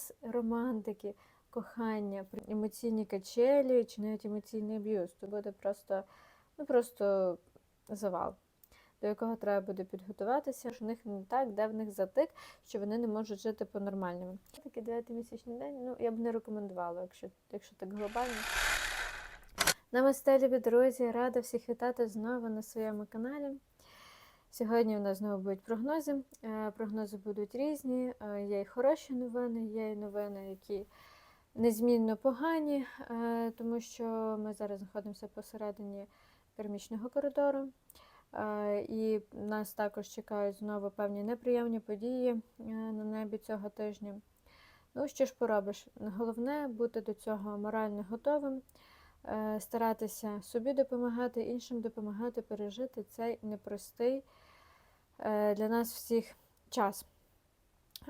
час романтики, кохання, емоційні качелі чи навіть емоційний аб'юз. То буде просто, ну просто завал, до якого треба буде підготуватися, що в них не так, де в них затик, що вони не можуть жити по-нормальному. Такий дев'ятимісячний день, ну я б не рекомендувала, якщо, якщо так глобально. Намасте, любі друзі, рада всіх вітати знову на своєму каналі. Сьогодні у нас знову будуть прогнози. Е, Прогнози будуть різні. Е, Є і хороші новини, є і новини, які незмінно погані, е, тому що ми зараз знаходимося посередині кермічного коридору. І нас також чекають знову певні неприємні події на небі цього тижня. Ну, що ж поробиш? Головне бути до цього морально готовим, старатися собі допомагати, іншим допомагати пережити цей непростий для нас всіх час.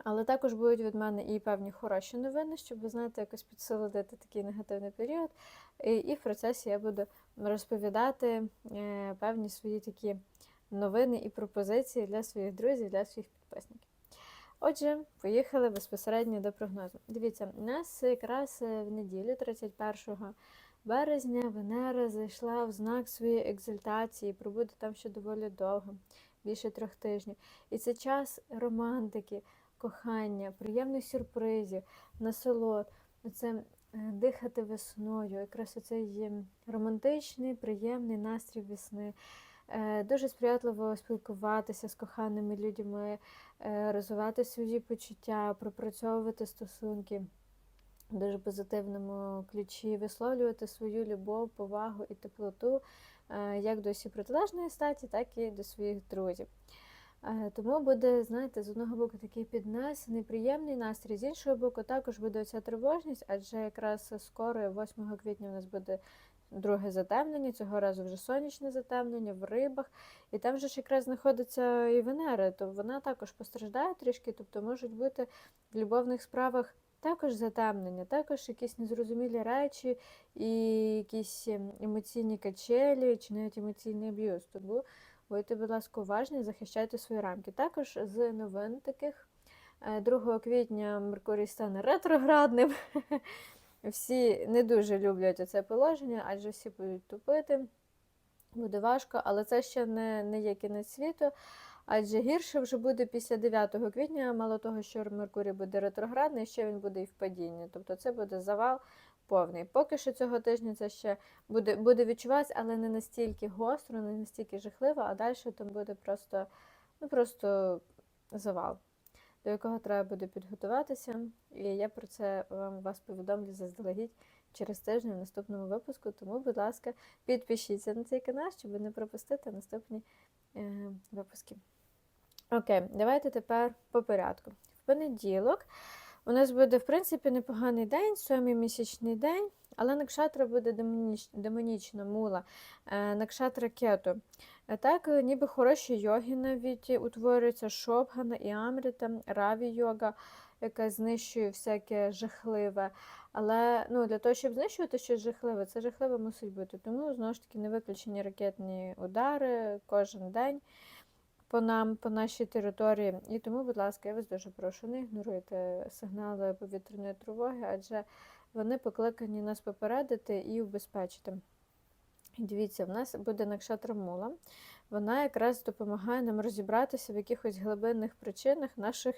Але також будуть від мене і певні хороші новини, щоб ви знаєте, якось підсилити такий негативний період. І, і в процесі я буду розповідати е, певні свої такі новини і пропозиції для своїх друзів, для своїх підписників. Отже, поїхали безпосередньо до прогнозу. Дивіться, у нас якраз е, в неділю, 31 березня, Венера зайшла в знак своєї екзальтації, пробуде там ще доволі довго, більше трьох тижнів. І це час романтики, кохання, приємних сюрпризів, насолод. Це е, дихати весною, якраз оцей романтичний, приємний настрій весни. Е, Дуже сприятливо спілкуватися з коханими людьми, е, розвивати свої почуття, пропрацьовувати стосунки в дуже позитивному ключі, висловлювати свою любов, повагу і теплоту як до всі протилежної статі, так і до своїх друзів. Е, Тому буде, знаєте, з одного боку такий піднесений, приємний настрій, з іншого боку, також буде оця тривожність, адже якраз скоро, 8 квітня, у нас буде друге затемнення, цього разу вже сонячне затемнення в рибах. І там же ж якраз знаходиться і Венера, то вона також постраждає трішки, тобто можуть бути в любовних справах також затемнення, також якісь незрозумілі речі і якісь ем, емоційні качелі чи навіть емоційний аб'юз. Тому будьте, будь ласка, уважні, захищайте свої рамки. Також з новин таких е, 2 квітня Меркурій стане ретроградним. Всі не дуже люблять це положення, адже всі будуть тупити. Буде важко, але це ще не, не є кінець світу. Адже гірше вже буде після 9 квітня, мало того, що Меркурій буде ретроградний, ще він буде і в падінні. Тобто це буде завал повний. Поки що цього тижня це ще буде буде відчуватися, але не настільки гостро, не настільки жахливо, а далі там буде просто, ну, просто завал, до якого треба буде підготуватися. І я про це вам вас повідомлю заздалегідь через тиждень в наступному випуску. Тому, будь ласка, підпишіться на цей канал, щоб не пропустити наступні е, випуски. Окей, давайте тепер по порядку. В понеділок у нас буде, в принципі, непоганий день, сьомий місячний день, але накшатра буде демоніч, демонічна мула, е, накшатра кету. Е, Так, ніби хороші йоги навіть утворюються шобгана і амрита, раві йога, яка знищує всяке жахливе. Але ну, для того, щоб знищувати щось жахливе, це жахливе мусить бути. Тому знову ж таки не виключені ракетні удари кожен день по нам, по нашій території. І тому, будь ласка, я вас дуже прошу, не ігноруйте сигнали повітряної тривоги, адже вони покликані нас попередити і убезпечити. Дивіться, в нас буде накшатра мула. Вона якраз допомагає нам розібратися в якихось глибинних причинах наших,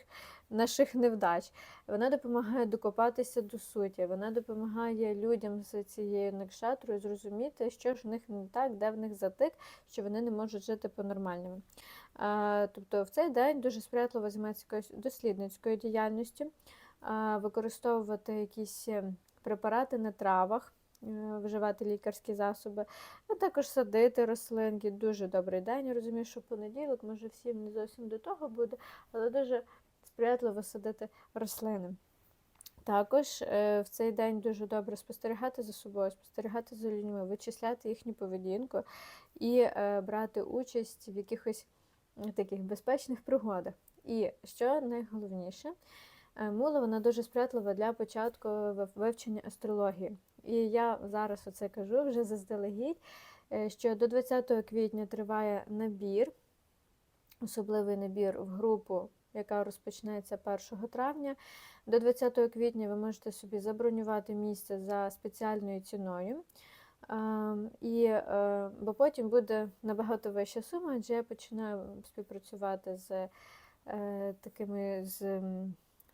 наших невдач. Вона допомагає докопатися до суті, вона допомагає людям з цією накшатрою зрозуміти, що ж в них не так, де в них затик, що вони не можуть жити по-нормальному. Тобто в цей день дуже сприятливо займатися якоюсь дослідницькою діяльністю, використовувати якісь е, препарати на травах, вживати лікарські засоби, а також садити рослинки. Дуже добрий день. Я розумію, що понеділок, може всім не зовсім до того буде, але дуже сприятливо садити рослини. Також е, в цей день дуже добре спостерігати за собою, спостерігати за людьми, вичисляти їхню поведінку і е, брати участь в якихось е, таких безпечних пригодах. І що найголовніше, е, мула вона дуже сприятлива для початку вивчення астрології. І я зараз оце кажу вже заздалегідь, е, що до 20 квітня триває набір, особливий набір в групу яка розпочнеться 1 травня. До 20 квітня ви можете собі забронювати місце за спеціальною ціною. І, е, бо потім буде набагато вища сума, адже я починаю співпрацювати з е, такими з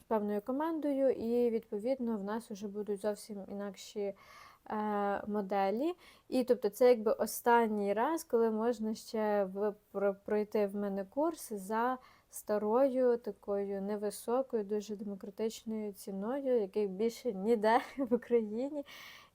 певною командою, і відповідно в нас вже будуть зовсім інакші е, моделі. І тобто це якби останній раз, коли можна ще пройти в мене курс за старою, такою невисокою, дуже демократичною ціною, яких більше ніде в Україні.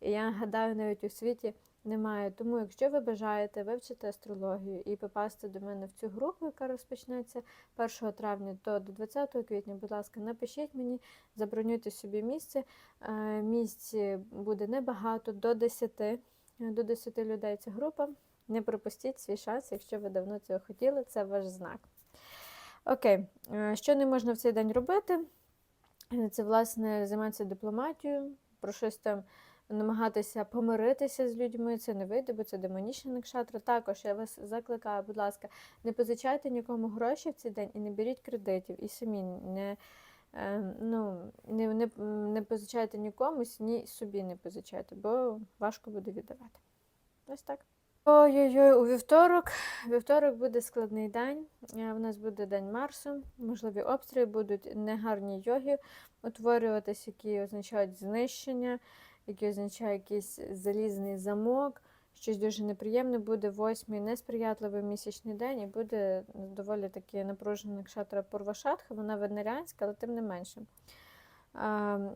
І я гадаю, навіть у світі немає. Тому, якщо ви бажаєте вивчити астрологію і попасти до мене в цю групу, яка розпочнеться 1 травня, то до 20 квітня, будь ласка, напишіть мені, забронюйте собі місце. Е, Місць буде небагато, до 10, до 10 людей ця група. Не пропустіть свій шанс, якщо ви давно цього хотіли, це ваш знак. Окей, е, що не можна в цей день робити? Е, Це, власне, займатися дипломатією, про щось там намагатися помиритися з людьми. Це не вийде, бо це демонічна накшатра. Також я вас закликаю, будь ласка, не позичайте нікому гроші в цей день і не беріть кредитів, і самі не. е, Ну, не, не, не позичайте нікомусь, ні собі не позичайте, бо важко буде віддавати. Ось так. Ой-ой-ой, у вівторок. Вівторок буде складний день. Е, У нас буде день Марсу, можливі обстріли, будуть негарні йоги утворюватись, які означають знищення, які означають якийсь залізний замок. Щось дуже неприємне буде восьмий несприятливий місячний день, і буде доволі таки напружена кшатра Пурвашатха, вона венеріанська, але тим не менше.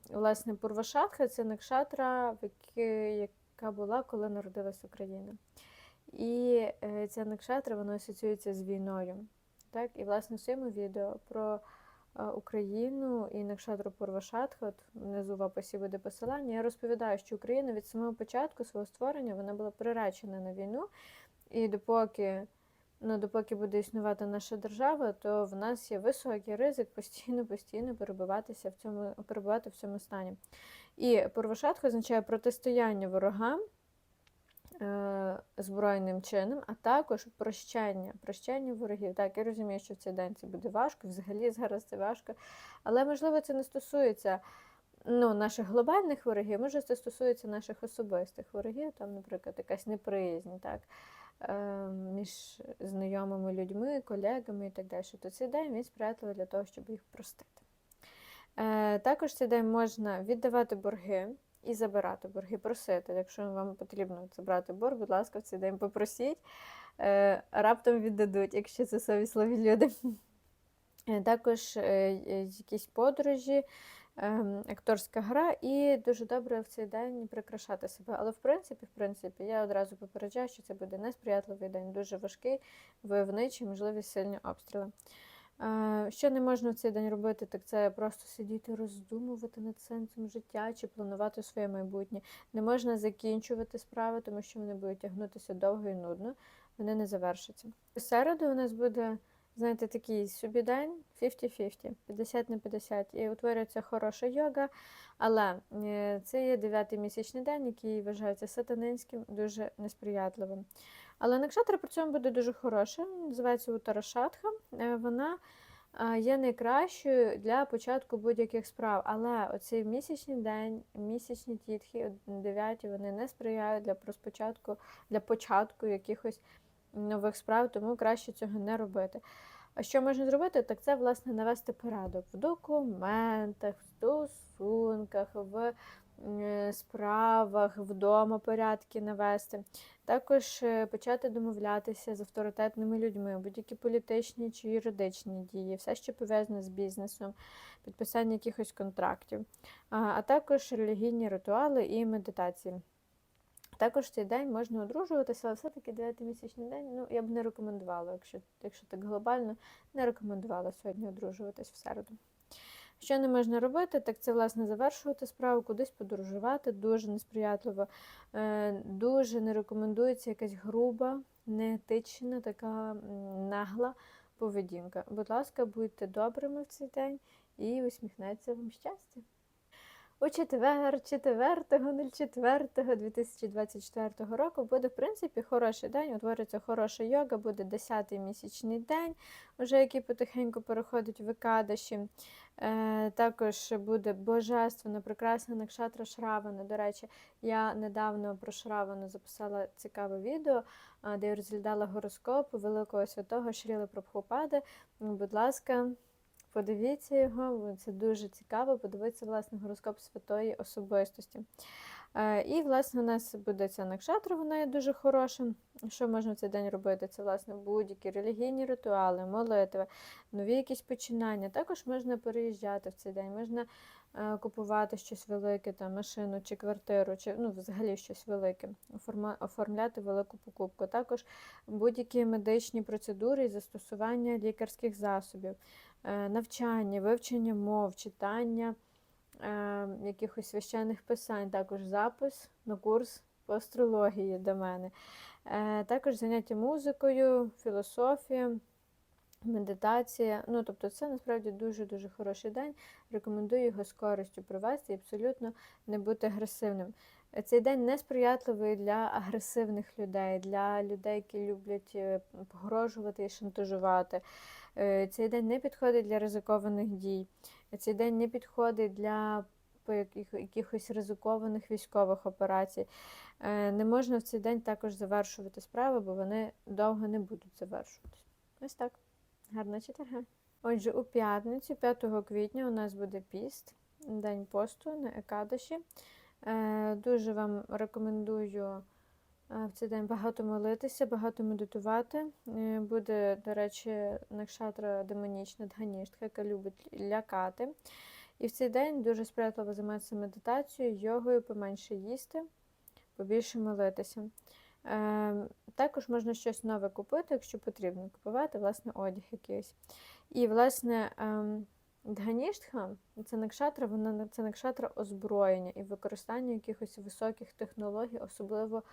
Власне, Пурвашатха це накшатра, яка була, коли народилась Україна. І е, ця накшатра вона асоціюється з війною. Так? І власне в своєму відео про Україну і накшатру Пурвашатха, от внизу в описі буде посилання, я розповідаю, що Україна від самого початку свого створення вона була приречена на війну. І допоки, ну, допоки буде існувати наша держава, то в нас є високий ризик постійно-постійно перебуватися в цьому, перебувати в цьому стані. І Пурвашатха означає протистояння ворогам е, збройним чином, а також прощання, прощання ворогів. Так, я розумію, що в цей день це буде важко, взагалі зараз це важко. Але можливо це не стосується ну, наших глобальних ворогів, може це стосується наших особистих ворогів, там, наприклад, якась неприязнь, так, е, між знайомими людьми, колегами і так далі. То цей день він сприятливий для того, щоб їх простити. Е, також цей день можна віддавати борги і забирати борги, просити. Якщо вам потрібно забрати борг, будь ласка, в цей день попросіть. Е, раптом віддадуть, якщо це совісливі люди. Е, Також е, якісь подорожі, ем, акторська гра, і дуже добре в цей день прикрашати себе. Але в принципі, в принципі, я одразу попереджаю, що це буде несприятливий день, дуже важкий, войовничий, можливі сильні обстріли. Е, Що не можна в цей день робити, так це просто сидіти, роздумувати над сенсом життя чи планувати своє майбутнє. Не можна закінчувати справи, тому що вони будуть тягнутися довго і нудно, вони не завершаться. У середу у нас буде, знаєте, такий собі день 50-50, 50 на 50. І утворюється хороша йога, але е, це є дев'ятий місячний день, який вважається сатанинським, дуже несприятливим. Але Накшатра при цьому буде дуже хороша, називається Утарашатха. Е, Вона е, є найкращою для початку будь-яких справ. Але оцей місячний день, місячні тітхи, дев'яті, вони не сприяють для розпочатку, для початку якихось нових справ, тому краще цього не робити. А що можна зробити, так це власне навести порядок в документах, в стосунках, в справах, вдома порядки навести. Також е, почати домовлятися з авторитетними людьми, будь-які політичні чи юридичні дії, все, що пов'язане з бізнесом, підписання якихось контрактів, а також релігійні ритуали і медитації. Також цей день можна одружуватися, але все-таки 9-місячний день ну, я б не рекомендувала, якщо, якщо так глобально, не рекомендувала сьогодні одружуватись в середу. Що не можна робити, так це власне завершувати справу, кудись подорожувати, дуже несприятливо, е, дуже не рекомендується якась груба, неетична, така нагла поведінка. Будь ласка, будьте добрими в цей день і усміхнеться вам щастя. У четвер, 4.04.2024 року буде, в принципі, хороший день, утвориться хороша йога, буде 10-й місячний день, вже який потихеньку переходить в Екадаші. Е, також буде божественно, прекрасна накшатра Шравана. До речі, я недавно про Шравану записала цікаве відео, де я розглядала гороскоп великого святого Шріли Прабхупади. Будь ласка, подивіться його, це дуже цікаво, подивитися власне гороскоп святої особистості. Е, І, власне, у нас буде ця накшатра, вона є дуже хороша. Що можна в цей день робити? Це, власне, будь-які релігійні ритуали, молитви, нові якісь починання. Також можна переїжджати в цей день, можна е, купувати щось велике, там, машину чи квартиру, чи ну, взагалі щось велике, оформляти велику покупку. Також будь-які медичні процедури і застосування лікарських засобів, навчання, вивчення мов, читання е, якихось священних писань, також запис на курс по астрології до мене. Е, також заняття музикою, філософія, медитація. Ну, тобто, це насправді дуже-дуже хороший день. Рекомендую його з користю провести і абсолютно не бути агресивним. Е, Цей день несприятливий для агресивних людей, для людей, які люблять е, погрожувати і шантажувати. Е, Цей день не підходить для ризикованих дій. Цей день не підходить для якихось ризикованих військових операцій. Е, Не можна в цей день також завершувати справи, бо вони довго не будуть завершуватись. Ось так. Гарна четверга. Отже, у п'ятницю, 5 квітня, у нас буде піст, день посту на Екадаші. Е, Дуже вам рекомендую в цей день багато молитися, багато медитувати. Е, Буде, до речі, накшатра демонічна Дганіштха, яка любить лякати. І в цей день дуже сприятливо займатися медитацією, йогою, поменше їсти, побільше молитися. Е, також можна щось нове купити, якщо потрібно купувати, власне, одяг якийсь. І, власне, ем, Дганіштха, це накшатра, вона це накшатра озброєння і використання якихось високих технологій, особливо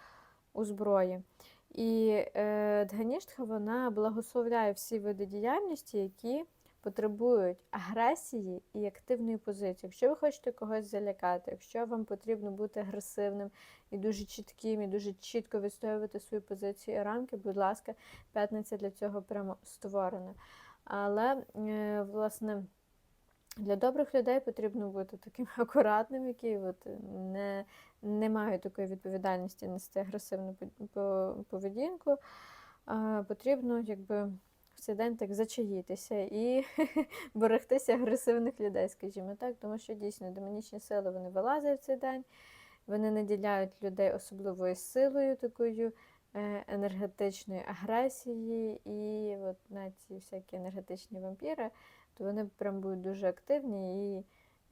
у зброї. І е, Дганіштха вона благословляє всі види діяльності, які потребують агресії і активної позиції. Якщо ви хочете когось залякати, якщо вам потрібно бути агресивним і дуже чітким, і дуже чітко відстоювати свою позицію і рамки, будь ласка, п'ятниця для цього прямо створена. Але, е, власне, для добрих людей потрібно бути таким акуратним, які от не, не мають такої відповідальності нести агресивну поведінку. А, Потрібно якби в цей день так зачаїтися і берегтися агресивних людей, скажімо так, тому що дійсно демонічні сили вони вилазять в цей день, вони наділяють людей особливою силою такою е, енергетичної агресії, і от навіть ці всякі енергетичні вампіри, то вони прям будуть дуже активні і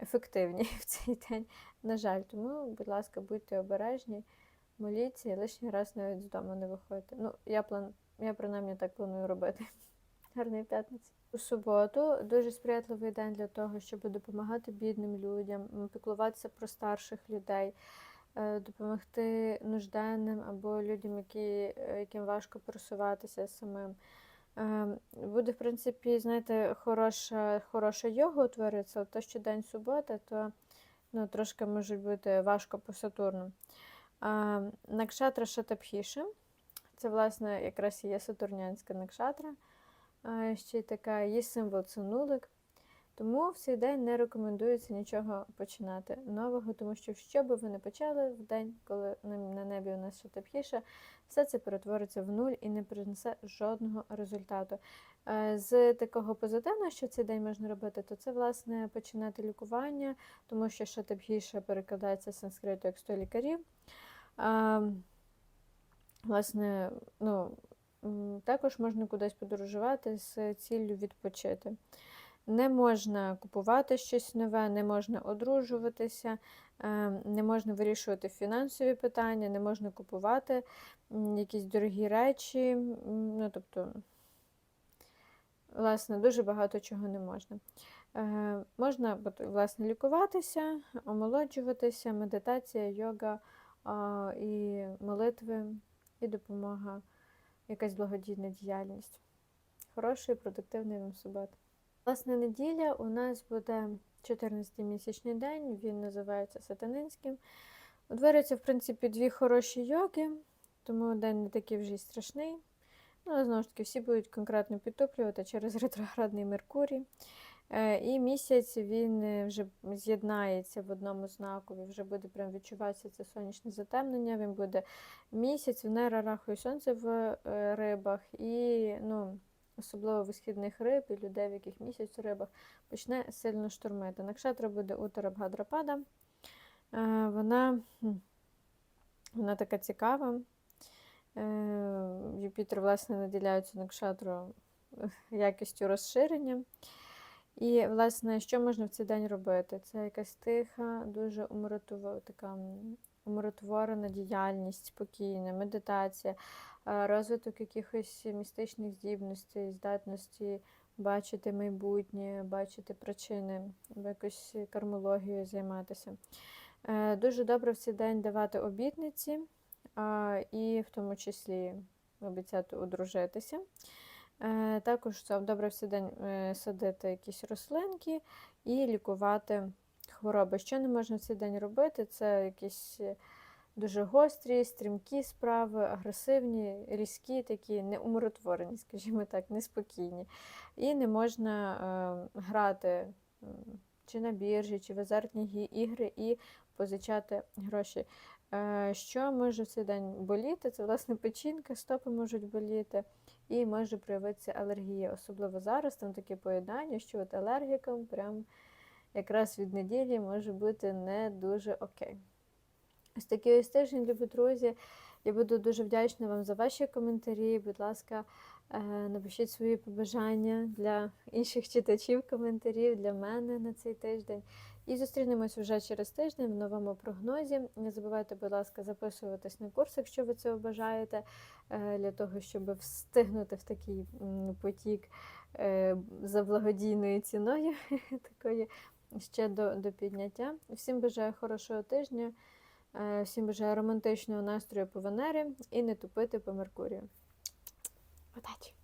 ефективні в цей день. На жаль, тому, будь ласка, будьте обережні, моліться і лишній раз навіть з дому не виходьте. Ну, я план, я принаймні так планую робити. Гарної п'ятниці. У суботу дуже сприятливий день для того, щоб допомагати бідним людям, піклуватися про старших людей, е, допомогти нужденним або людям, які, е, яким важко пересуватися самим. Е, Буде, в принципі, знаєте, хороша, хороша йога утворюється. то що день субота, то ну, трошки може бути важко по Сатурну. Накшатра Шатапхіша. Це, власне, якраз і є сатурнянська накшатра. А, Ще й така є символ це нулик. Тому в цей день не рекомендується нічого починати нового, тому що що би ви не почали в день, коли на небі у нас Шатапхіша, все це перетвориться в нуль і не принесе жодного результату. Е, З такого позитивного, що цей день можна робити, то це власне починати лікування, тому що Шатапхіша перекладається санскриту як 100 лікарів. Власне, ну, також можна кудись подорожувати з ціллю відпочити. Не можна купувати щось нове, не можна одружуватися, е, не можна вирішувати фінансові питання, не можна купувати якісь дорогі речі. Ну, тобто, власне, дуже багато чого не можна. Е, Можна власне лікуватися, омолоджуватися, медитація, йога і молитви, і допомога, якась благодійна діяльність. Хорошої, продуктивної вам суботи. Власне, неділя у нас буде 14 місячний день, він називається сатанинським. Утворюються, в принципі, дві хороші йоги, тому день не такий вже й страшний. Ну, але знову ж таки, всі будуть конкретно підтоплювати через ретроградний Меркурій. Е, І місяць він е, вже з'єднається в одному знаку, він вже буде прям відчуватися це сонячне затемнення. Він буде місяць, Венера рахує сонце в е, рибах, і ну, особливо висхідних риб і людей, в яких місяць у рибах, почне сильно штормити. Накшатра буде Утара Бгадрапада. Е, Вона, вона така цікава. Е, Юпітер, власне, наділяється накшатру е, якістю розширення. І, власне, що можна в цей день робити? Це якась тиха, дуже умиротвор... така умиротворена діяльність, спокійна, медитація, е, розвиток якихось містичних здібностей, здатності бачити майбутнє, бачити причини, або якось кармологією займатися. Е, Дуже добре в цей день давати обітниці, і в тому числі обіцяти одружитися. Е, Також це добре в день е, садити якісь рослинки і лікувати хвороби. Що не можна в цей день робити? Це якісь е, дуже гострі, стрімкі справи, агресивні, різкі, такі неумиротворені, скажімо так, неспокійні. І не можна грати чи на біржі, чи в азартні ігри і позичати гроші. Що може в цей день боліти? Це власне печінка, стопи можуть боліти, і може проявитися алергія. Особливо зараз там таке поєднання, що от алергікам прям якраз від неділі може бути не дуже окей. Ось такий ось тиждень, любі друзі. Я буду дуже вдячна вам за ваші коментарі. Будь ласка, е, напишіть свої побажання для інших читачів коментарів, для мене на цей тиждень. І зустрінемось вже через тиждень в новому прогнозі. Не забувайте, будь ласка, записуватись на курс, якщо ви цього бажаєте, е, для того, щоб встигнути в такий потік е, за благодійною ціною, такої ще до, до підняття. Всім бажаю хорошого тижня, е, всім бажаю романтичного настрою по Венері і не тупити по Меркурію. Удачі!